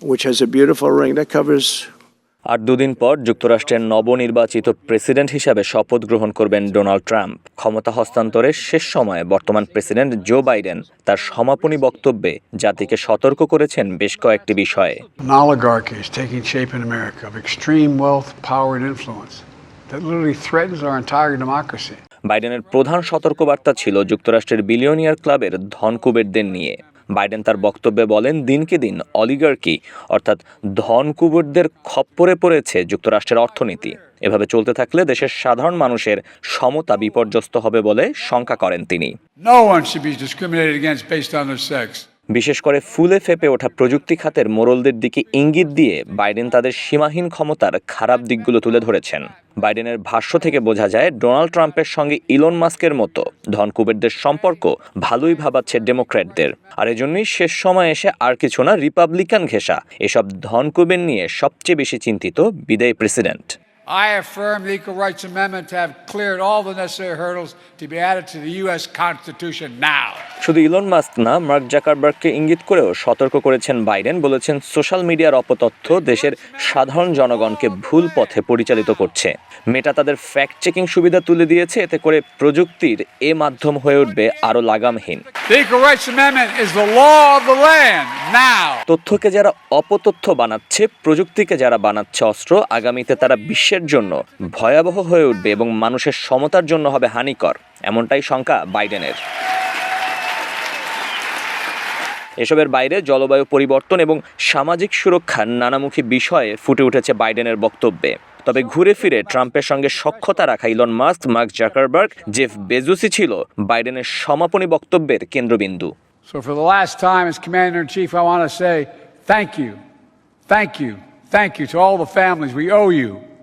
which has a beautiful ring that covers আর দুদিন পর যুক্তরাষ্ট্রের নবনির্বাচিত প্রেসিডেন্ট হিসাবে শপথ গ্রহণ করবেন ডোনাল্ড ট্রাম্প। ক্ষমতা হস্তান্তরের শেষ সময়ে বর্তমান প্রেসিডেন্ট জো বাইডেন তার সমাপনী বক্তব্যে জাতিকে সতর্ক করেছেন বেশ কয়েকটি বিষয়ে। An oligarchy is taking shape in America of extreme wealth, power, and influence that literally threatens our entire democracy. বাইডেনের প্রধান সতর্কবার্তা ছিল যুক্তরাষ্ট্রের বিলিয়নিয়ার ক্লাবের ধনকুবেরদের নিয়ে। বাইডেন তার বক্তব্যে বলেন, দিনকে দিন অলিগার্কি, অর্থাৎ ধনকুবুরদের খপ্পরে পড়েছে যুক্তরাষ্ট্রের অর্থনীতি। এভাবে চলতে থাকলে দেশের সাধারণ মানুষের সমতা বিপর্যস্ত হবে বলে শঙ্কা করেন তিনি। বিশেষ করে ফুলে ফেপে ওঠা প্রযুক্তি খাতের মোড়লদের দিকে ইঙ্গিত দিয়ে বাইডেন তাদের সীমাহীন ক্ষমতার খারাপ দিকগুলো তুলে ধরেছেন বাইডেনের ভাষ্য থেকে বোঝা যায়, ডোনাল্ড ট্রাম্পের সঙ্গে ইলন মাস্কের মতো ধনকুবেরদের সম্পর্ক ভালোই ভাবাচ্ছে ডেমোক্র্যাটদের আর এজন্যই শেষ সময় এসে আর কিছু না, রিপাবলিকান ঘেঁষা এসব ধনকুবের নিয়ে সবচেয়ে বেশি চিন্তিত বিদায়ী president I affirm the Equal Rights Amendment to have cleared all the necessary hurdles to be added to the U.S. Constitution now. শুধু ইলন মাস্ক না মার্ক জাকারবার্গকে ইঙ্গিত করেও সতর্ক করেছেন বাইডেন বলেছেন সোশ্যাল মিডিয়ার অপতথ্য দেশের সাধারণ জনগণকে ভুল পথে পরিচালিত করছে। মেটা তাদের ফ্যাক্ট চেকিং সুবিধা তুলে দিয়েছে এতে করে প্রযুক্তির এ মাধ্যম হয়ে উঠবে আরও লাগামহীন. তথ্যকে যারা অপতথ্য বানাচ্ছে প্রযুক্তিকে যারা বানাচ্ছে অস্ত্র আগামীতে তারা বিশ্বের জন্য ভয়াবহ হয়ে উঠবে এবং মানুষের সমতার জন্য হবে হানিকর। এমনটাই শঙ্কা বাইডেনের এসবের বাইরে জলবায়ু পরিবর্তন এবং সামাজিক সুরক্ষার নানামুখী বিষয়ে ফুটে উঠেছে বাইডেনের বক্তব্যে তবে ঘুরে ফিরে ট্রাম্পের সঙ্গে সক্ষতা রাখা Elon Musk Mark Zuckerberg Jeff বেজুসি ছিল বাইডেনের সমাপনী বক্তব্যের কেন্দ্রবিন্দু thank you, thank you, thank you to all the families we owe you.